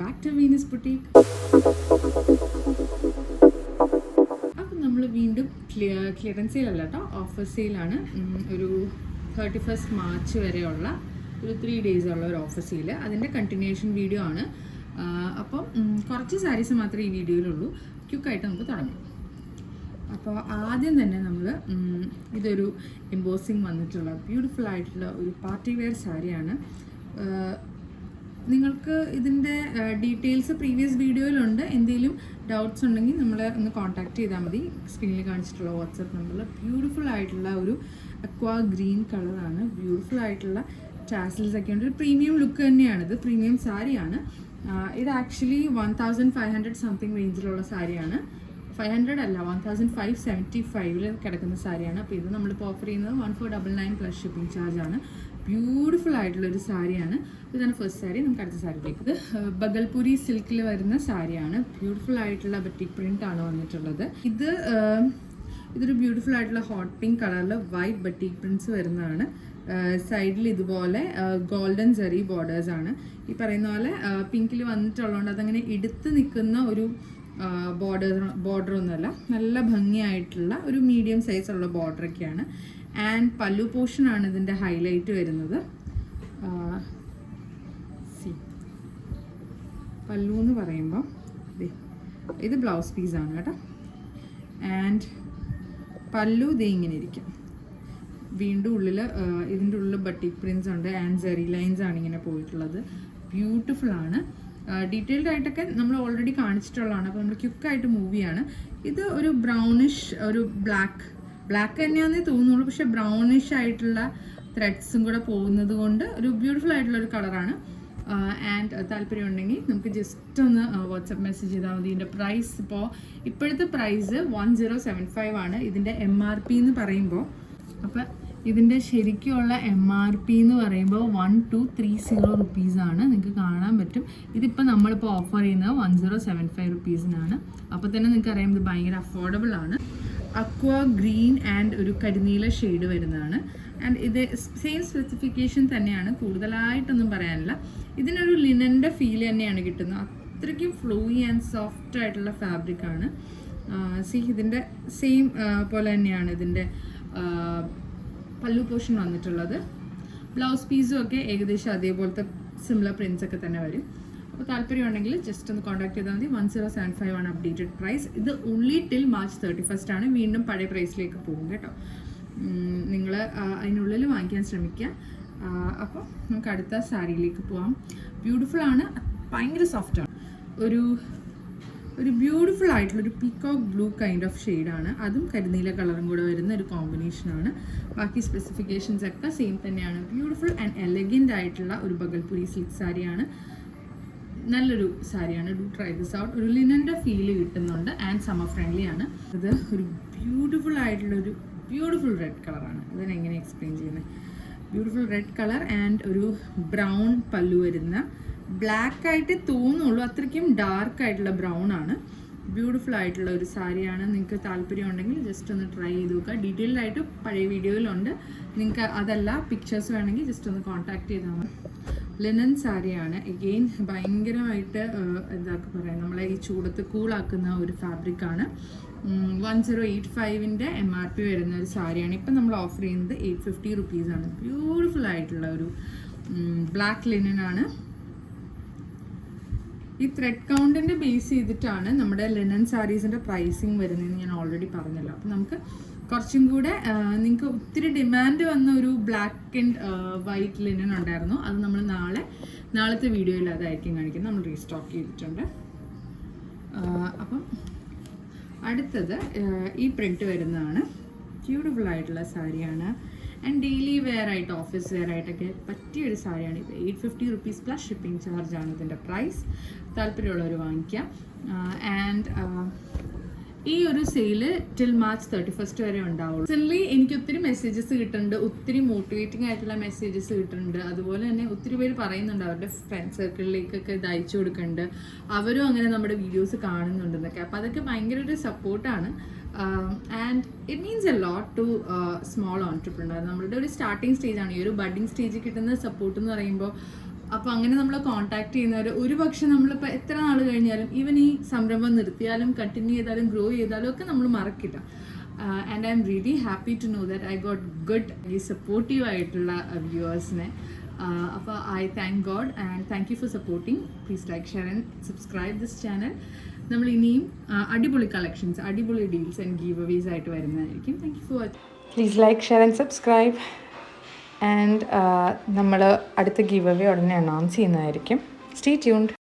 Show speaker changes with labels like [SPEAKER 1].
[SPEAKER 1] Back to Venus boutique അപ്പം നമ്മൾ വീണ്ടും ക്ലിയർ ക്ലിയറൻസ് സെയിലല്ല കേട്ടോ ഓഫർ സെയിലാണ് ഒരു തേർട്ടി ഫസ്റ്റ് മാർച്ച് വരെയുള്ള ഒരു ത്രീ ഡേയ്സ് ഉള്ള ഒരു ഓഫർ സെയിൽ അതിന്റെ കണ്ടിന്യൂഷൻ വീഡിയോ ആണ്. അപ്പം കുറച്ച് സാരീസ് മാത്രമേ ഈ വീഡിയോയിലുള്ളൂ ക്യുക്കായിട്ട് നമുക്ക് തുടങ്ങാം. അപ്പോൾ ആദ്യം തന്നെ നമ്മൾ ഇതൊരു എംബോസിങ് വന്നിട്ടുള്ള ബ്യൂട്ടിഫുൾ ആയിട്ടുള്ള ഒരു പാർട്ടി വെയർ സാരിയാണ്. നിങ്ങൾക്ക് ഇതിന്റെ ഡീറ്റെയിൽസ് പ്രീവിയസ് വീഡിയോയിലുണ്ട്. എന്തെങ്കിലും ഡൗട്ട്സ് ഉണ്ടെങ്കിൽ നമ്മൾ ഒന്ന് കോൺടാക്ട് ചെയ്താൽ മതി. സ്ക്രീനിൽ കാണിച്ചിട്ടുള്ള വാട്സപ്പ് നമ്പറിൽ ബ്യൂട്ടിഫുൾ ആയിട്ടുള്ള ഒരു അക്വാ ഗ്രീൻ കളറാണ് ബ്യൂട്ടിഫുൾ ആയിട്ടുള്ള ടാസിൽസ് ഒക്കെ ഉണ്ട്. ഒരു പ്രീമിയം ലുക്ക് തന്നെയാണ് ഇത്. പ്രീമിയം സാരിയാണ് ഇത് actually one thousand five hundred something റേഞ്ചിലുള്ള സാരിയാണ് ഫൈവ് ഹൺഡ്രഡ് അല്ല വൺ തൗസൻഡ് ഫൈവ് സെവന്റി ഫൈവിൽ കിടക്കുന്ന സാരിയാണ് അപ്പോൾ ഇത് നമ്മളിപ്പോൾ ഓഫർ ചെയ്യുന്നത് one four double nine plus shipping charge ആണ്. ബ്യൂട്ടിഫുൾ ആയിട്ടുള്ള ഒരു സാരിയാണ്. ഇതാണ് ഫസ്റ്റ് സാരി. നമുക്ക് അടുത്ത സാരിയിലേക്ക് ഇത് ബഗൽപുരി സിൽക്കിൽ വരുന്ന സാരിയാണ്. ബ്യൂട്ടിഫുൾ ആയിട്ടുള്ള ബറ്റിക് പ്രിന്റ് ആണ് വന്നിട്ടുള്ളത്. ഇത് ഇതൊരു ബ്യൂട്ടിഫുൾ ആയിട്ടുള്ള ഹോട്ട് പിങ്ക് കളറിൽ വൈറ്റ് ബട്ടിക് പ്രിൻസ് വരുന്നതാണ്. സൈഡിൽ ഇതുപോലെ ഗോൾഡൻ ജെറി ബോർഡേഴ്സാണ് ഈ പറയുന്ന പോലെ പിങ്കിൽ വന്നിട്ടുള്ളതുകൊണ്ട് അതങ്ങനെ എടുത്ത് നിൽക്കുന്ന ഒരു ബോർഡർ ബോർഡർ ഒന്നുമല്ല. നല്ല ഭംഗിയായിട്ടുള്ള ഒരു മീഡിയം സൈസുള്ള ബോർഡറൊക്കെയാണ് ആൻഡ് പല്ലു പോർഷനാണ് ഇതിന്റെ ഹൈലൈറ്റ് വരുന്നത്. സി പല്ലു എന്ന് പറയുമ്പോൾ ഇത് ബ്ലൗസ് പീസാണ് കേട്ടോ. ആൻഡ് പല്ലു ഇത് ഇങ്ങനെ ഇരിക്കും. വീണ്ടും ഉള്ളിൽ ഇതിന്റെ ഉള്ളിൽ ബട്ടിക് പ്രിൻസ് ഉണ്ട്. ആൻഡ് സെറി ലൈൻസ് ആണ് ഇങ്ങനെ പോയിട്ടുള്ളത്. ബ്യൂട്ടിഫുൾ ആണ്. ഡീറ്റെയിൽഡ് ആയിട്ടൊക്കെ നമ്മൾ ഓൾറെഡി കാണിച്ചിട്ടുള്ളതാണ്. അപ്പോൾ നമ്മൾ ക്യുക്കായിട്ട് മൂവിയാണ് ഇത് ഒരു ബ്രൗണിഷ് ഒരു ബ്ലാക്ക് ബ്ലാക്ക് തന്നെയാണെന്നേ തോന്നുള്ളൂ. പക്ഷേ ബ്രൗണിഷ് ആയിട്ടുള്ള ത്രെഡ്സും കൂടെ പോകുന്നത് കൊണ്ട് ഒരു ബ്യൂട്ടിഫുൾ ആയിട്ടുള്ള ഒരു കളറാണ് ആൻഡ് താല്പര്യം ഉണ്ടെങ്കിൽ നമുക്ക് ജസ്റ്റ് ഒന്ന് വാട്സപ്പ് മെസ്സേജ് ചെയ്താൽ മതി. ഇതിന്റെ പ്രൈസ് ഇപ്പോൾ ഇപ്പോഴത്തെ price one zero seven five ആണ്. ഇതിന്റെ എം ആർ പി എന്ന് പറയുമ്പോൾ അപ്പം ഇതിന്റെ ശരിക്കുള്ള എം ആർ പി എന്ന് പറയുമ്പോൾ വൺ ടു ത്രീ സീറോ റുപ്പീസാണ് നിങ്ങൾക്ക് കാണാൻ പറ്റും. ഇതിപ്പോൾ നമ്മളിപ്പോൾ ഓഫർ ചെയ്യുന്നത് വൺ സീറോ സെവൻ ഫൈവ് റുപ്പീസിനാണ് അപ്പോൾ തന്നെ നിങ്ങൾക്ക് അറിയാം ഇത് ഭയങ്കര അഫോർഡബിൾ ആണ്. അക്വ ഗ്രീൻ ആൻഡ് ഒരു കരിനീല ഷെയ്ഡ് വരുന്നതാണ്. ആൻഡ് ഇത് സെയിം സ്പെസിഫിക്കേഷൻ തന്നെയാണ്. കൂടുതലായിട്ടൊന്നും പറയാനില്ല. ഇതിനൊരു ലിനന്റെ ഫീൽ തന്നെയാണ് കിട്ടുന്നത്. അത്രയ്ക്കും ഫ്ലോയി ആൻഡ് സോഫ്റ്റ് ആയിട്ടുള്ള ഫാബ്രിക്കാണ് സി ഇതിന്റെ സെയിം പോലെ തന്നെയാണ് ഇതിന്റെ പല്ലു പോർഷൻ വന്നിട്ടുള്ളത്. ബ്ലൗസ് പീസും ഒക്കെ ഏകദേശം അതേപോലത്തെ സിമിലർ പ്രിൻസ് ഒക്കെ തന്നെ വരും. അപ്പോൾ താല്പര്യം ഉണ്ടെങ്കിൽ ജസ്റ്റ് ഒന്ന് കോൺടാക്ട് ചെയ്താൽ മതി. വൺ സീറോ സെവൻ ഫൈവ് ആണ് അപ്ഡേറ്റഡ് പ്രൈസ് ഇത് only till March thirty first ആണ്. വീണ്ടും പഴയ പ്രൈസിലേക്ക് പോകും കേട്ടോ. നിങ്ങൾ അതിനുള്ളിൽ വാങ്ങിക്കാൻ ശ്രമിക്കുക. അപ്പോൾ നമുക്ക് അടുത്ത സാരിയിലേക്ക് പോവാം. ബ്യൂട്ടിഫുൾ ആണ്. ഭയങ്കര സോഫ്റ്റ് ആണ്. ഒരു ഒരു ബ്യൂട്ടിഫുൾ ആയിട്ടുള്ള ഒരു പീക്കോക്ക് ബ്ലൂ കൈൻഡ് ഓഫ് ഷെയ്ഡാണ് അതും കരിനീല കളറും കൂടെ വരുന്ന ഒരു കോമ്പിനേഷനാണ് ബാക്കി സ്പെസിഫിക്കേഷൻസ് ഒക്കെ സെയിം തന്നെയാണ്. ബ്യൂട്ടിഫുൾ ആൻഡ് എലഗന്റ് ആയിട്ടുള്ള ഒരു ബഗൽപുരി സിൽക്ക് സാരിയാണ് നല്ലൊരു സാരിയാണ് ഡു ട്രൈ ദിസ് ഔട്ട് ഒരു ലിനന്റെ ഫീൽ കിട്ടുന്നുണ്ട് ആൻഡ് സമ്മർ ഫ്രണ്ട്ലി ആണ്. ഇത് ഒരു ബ്യൂട്ടിഫുൾ ആയിട്ടുള്ള ഒരു ബ്യൂട്ടിഫുൾ റെഡ് കളറാണ് ഇതിനെ എങ്ങനെ എക്സ്പ്ലെയിൻ ചെയ്യുന്നത് ബ്യൂട്ടിഫുൾ റെഡ് കളർ ആൻഡ് ഒരു ബ്രൗൺ പല്ലു വരുന്ന ബ്ലാക്ക് ആയിട്ട് തോന്നുള്ളൂ. അത്രയ്ക്കും ഡാർക്ക് ആയിട്ടുള്ള ബ്രൗൺ ആണ്. ബ്യൂട്ടിഫുൾ ആയിട്ടുള്ള ഒരു സാരിയാണ്. നിങ്ങൾക്ക് താല്പര്യം ഉണ്ടെങ്കിൽ ജസ്റ്റ് ഒന്ന് ട്രൈ ചെയ്ത് നോക്കുക. ഡീറ്റെയിൽഡ് ആയിട്ട് പഴയ വീഡിയോയിലുണ്ട്. നിങ്ങൾക്ക് അതല്ല പിക്ചേഴ്സ് വേണമെങ്കിൽ ജസ്റ്റ് ഒന്ന് കോൺടാക്ട് ചെയ്താൽ മതി. ലിനൻ സാരിയാണ്. എഗെയിൻ ഭയങ്കരമായിട്ട് എന്താ പറയുക നമ്മളെ ഈ ചൂടത്ത് കൂളാക്കുന്ന ഒരു ഫാബ്രിക്കാണ് വൺ സീറോ എയ്റ്റ് ഫൈവിന്റെ എം ആർ പി വരുന്ന ഒരു സാരിയാണ്. ഇപ്പം നമ്മൾ ഓഫർ ചെയ്യുന്നത് എയ്റ്റ് ഫിഫ്റ്റി റുപ്പീസാണ് ബ്യൂട്ടിഫുൾ ആയിട്ടുള്ള ഒരു ബ്ലാക്ക് ലിനൻ ആണ്. ഈ ത്രെഡ് കൗണ്ടിന്റെ ബേസ് ചെയ്തിട്ടാണ് നമ്മുടെ ലിനൻ സാരീസിന്റെ പ്രൈസിങ് വരുന്നതെന്ന് ഞാൻ ഓൾറെഡി പറഞ്ഞല്ലോ. അപ്പം നമുക്ക് കുറച്ചും കൂടെ നിങ്ങൾക്ക് ഒത്തിരി ഡിമാൻഡ് വന്ന ഒരു ബ്ലാക്ക് ആൻഡ് വൈറ്റ് ലിനൻ ഉണ്ടായിരുന്നു. അത് നമ്മൾ നാളെ നാളത്തെ വീഡിയോയിൽ അതായിരിക്കും കാണിക്കുന്നത്. നമ്മൾ റീസ്റ്റോക്ക് ചെയ്തിട്ടുണ്ട്. അപ്പം അടുത്തത് ഈ പ്രിന്റ് വരുന്നതാണ്. ബ്യൂട്ടിഫുൾ ആയിട്ടുള്ള സാരിയാണ് ആൻഡ് ഡെയിലി വെയർ ആയിട്ട് ഓഫീസ് വെയർ ആയിട്ടൊക്കെ പറ്റിയ ഒരു സാരിയാണ് eight fifty rupees plus shipping ചാർജാണ് ഇതിന്റെ പ്രൈസ് താല്പര്യമുള്ളവർ വാങ്ങിക്കാം. ആൻഡ് ഈ ഒരു sale till March thirty first വരെ ഉണ്ടാവുള്ളൂ. റീസെന്റ്ലി എനിക്ക് ഒത്തിരി മെസ്സേജസ് കിട്ടുന്നുണ്ട്. ഒത്തിരി മോട്ടിവേറ്റിംഗ് ആയിട്ടുള്ള മെസ്സേജസ് കിട്ടുന്നുണ്ട്. അതുപോലെ തന്നെ ഒത്തിരി പേര് പറയുന്നുണ്ട് അവരുടെ ഫ്രണ്ട് സർക്കിളിലേക്കൊക്കെ ഇത് അയച്ചു കൊടുക്കുന്നുണ്ട് അവരും അങ്ങനെ നമ്മുടെ വീഡിയോസ് കാണുന്നുണ്ടെന്നൊക്കെ അപ്പോൾ അതൊക്കെ ഭയങ്കര ഒരു സപ്പോർട്ടാണ് and it means a lot to small entrepreneur നമ്മളുടെ ഒരു സ്റ്റാർട്ടിങ് സ്റ്റേജാണ് ഈ ഒരു ബഡിങ് സ്റ്റേജിൽ കിട്ടുന്ന സപ്പോർട്ട് എന്ന് പറയുമ്പോൾ അപ്പോൾ അങ്ങനെ നമ്മൾ കോണ്ടാക്ട് ചെയ്യുന്നവർ ഒരു പക്ഷെ നമ്മളിപ്പോൾ എത്ര നാൾ കഴിഞ്ഞാലും ഈവൻ ഈ സംരംഭം നിർത്തിയാലും കണ്ടിന്യൂ ചെയ്താലും ഗ്രോ ചെയ്താലും ഒക്കെ നമ്മൾ മറക്കില്ല. And I'm really happy to know that I got good ഈ സപ്പോർട്ടീവ് ആയിട്ടുള്ള വ്യൂവേഴ്സിനെ അപ്പോൾ I thank God and thank you for supporting please like share and subscribe this channel നമ്മൾ ഇനിയും അടിപൊളി കളക്ഷൻസ് അടിപൊളി ഡീൽസ് ആൻഡ് ഗീവ് അവേസ് ആയിട്ട് വരുന്നതായിരിക്കും. Thank you for watching please like share and subscribe and നമ്മൾ അടുത്ത ഗീവ് അവേ ഉടനെ announce ചെയ്യുന്നതായിരിക്കും. Stay tuned